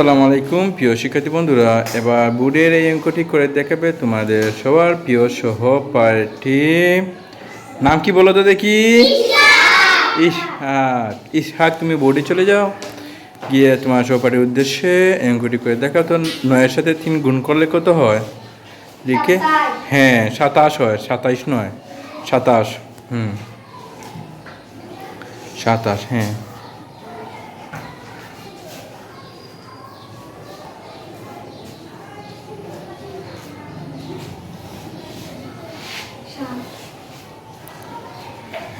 আসসালামু আলাইকুম প্রিয় শিক্ষার্থী বন্ধুরা। এবার বোর্ডের এই অঙ্কটি করে দেখাবে তোমাদের সবার প্রিয় সহপাঠী। নাম কি বলো তো দেখি? ইসহাক ইসহাক তুমি বোর্ডে চলে যাও। গিয়ে তোমার সহপাঠীর উদ্দেশ্যে অঙ্কটি করে দেখা তো। নয়ের সাথে তিন গুণ করলে কত হয়? লিখে হ্যাঁ সাতাশ হয়। সাতাইশ নয়। সাতাশ। হুম। সাতাশ হ্যাঁ।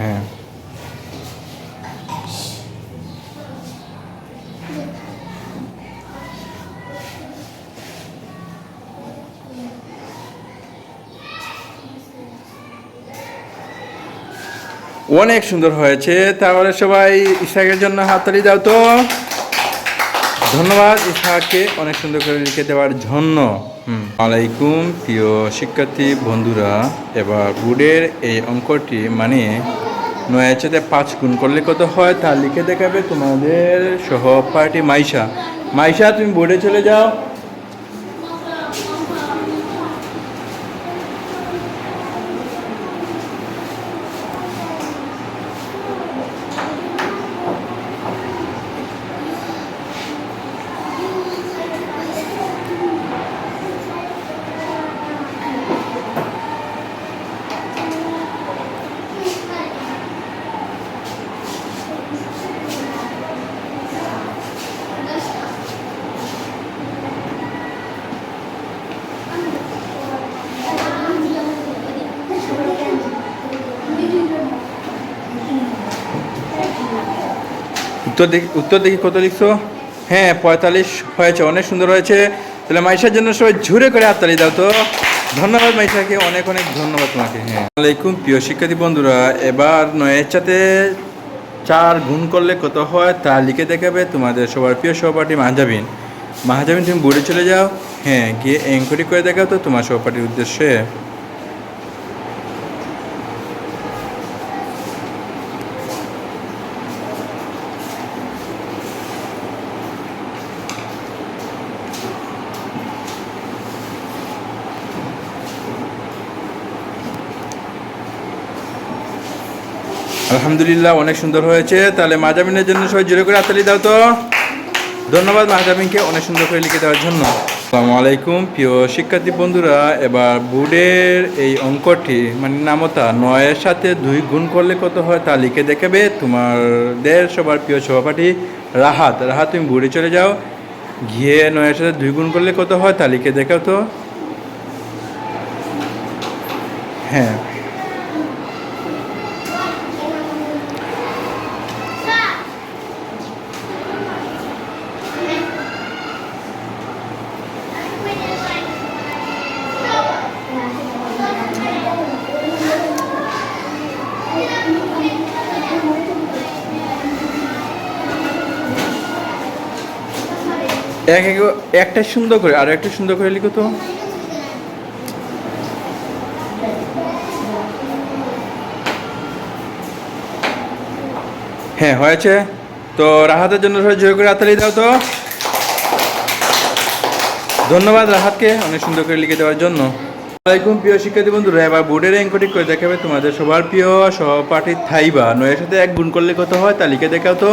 হ্যাঁ। অনেক সুন্দর হয়েছে। তাহলে সবাই ইসাকের জন্য হাততালি দাও তো। ধন্যবাদ ইসাককে অনেক সুন্দর করে লিখে দেওয়ার জন্য। আলাইকুম, প্রিয় শিক্ষার্থী, বন্ধুরা, এবার বোর্ডের এই অঙ্কটি মানে নয়ের সাথে পাঁচ গুণ করলে কত হয়? তা লিখে দেখাবে তোমাদের সহপাঠী মাইশা। মাইশা, তুমি বোর্ডে চলে যাও। উত্তর দেখি উত্তর দেখি কত লিখছো? হ্যাঁ পঁয়তাল্লিশ হয়েছে, অনেক সুন্দর হয়েছে। তাহলে মাইশার জন্য সবাই ঝুরে করে হাততালি দাও তো। ধন্যবাদ মাইশাকে, অনেক অনেক ধন্যবাদ তোমাকে হ্যাঁ। আলাইকুম প্রিয় শিক্ষার্থী বন্ধুরা, এবার নয়ের সাথে চার গুণ করলে কত হয় তা লিখে দেখাবে তোমাদের সবার প্রিয় সহপাঠী মাহাজাবিন। মাহাজাবিন, তুমি বোর্ডে চলে যাও। হ্যাঁ গিয়ে এনকোয়ারি করে দেখাও তো তোমার সহপাঠীর উদ্দেশ্যে। আলহামদুলিল্লাহ, অনেক সুন্দর হয়েছে। তাহলে মাজামিনের জন্য সবাই জোরে করে হাততালি দাও তো। ধন্যবাদ মাহজামিনকে অনেক সুন্দর করে লিখে দেওয়ার জন্য। আসসালামু আলাইকুম, প্রিয় শিক্ষার্থী বন্ধুরা, এবার বোর্ডের এই অঙ্কটি মানে নামতা নয়ের সাথে দুই গুণ করলে কত হয় তা লিখে দেখাবে তোমাদের সবার প্রিয় সহপাঠী রাহাত। রাহাত, তুমি বোর্ডে চলে যাও। গিয়ে নয়ের সাথে দুই গুণ করলে কত হয় তা লিখে দেখাও তো। হ্যাঁ এক এক একটা সুন্দর করে, আর একটা সুন্দর করে লিখো তো। হ্যাঁ হয়েছে। তো রাহাতের জন্য জোর করে দাও তো। ধন্যবাদ রাহাতকে অনেক সুন্দর করে লিখে দেওয়ার জন্য। আসসালামাইকুম প্রিয় শিক্ষার্থী বন্ধুরা, এবার বোর্ডের এনকোটি করে দেখাবে তোমাদের সবার প্রিয় সহপাঠী থাইবা। নয়ের সাথে এক গুণ করলে কত হয় তা লিখে দেখাও তো।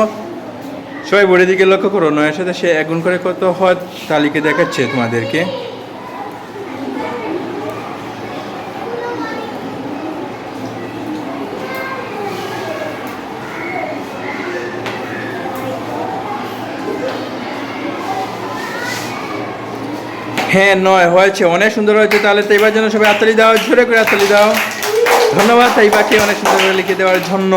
সবাই বোর্ডের দিকে লক্ষ্য করো, নয়ের সাথে সে এক গুণ করে কত হয় তা লিখে দেখাচ্ছে তোমাদেরকে? হ্যাঁ নয় হয়েছে, অনেক সুন্দর হয়েছে, তাহলে তাইবার জন্য সবাই হাততালি দাও ঝরে করে হাততালি দাও। ধন্যবাদ তাইবাকে অনেক সুন্দর করে লিখে দেওয়ার জন্য।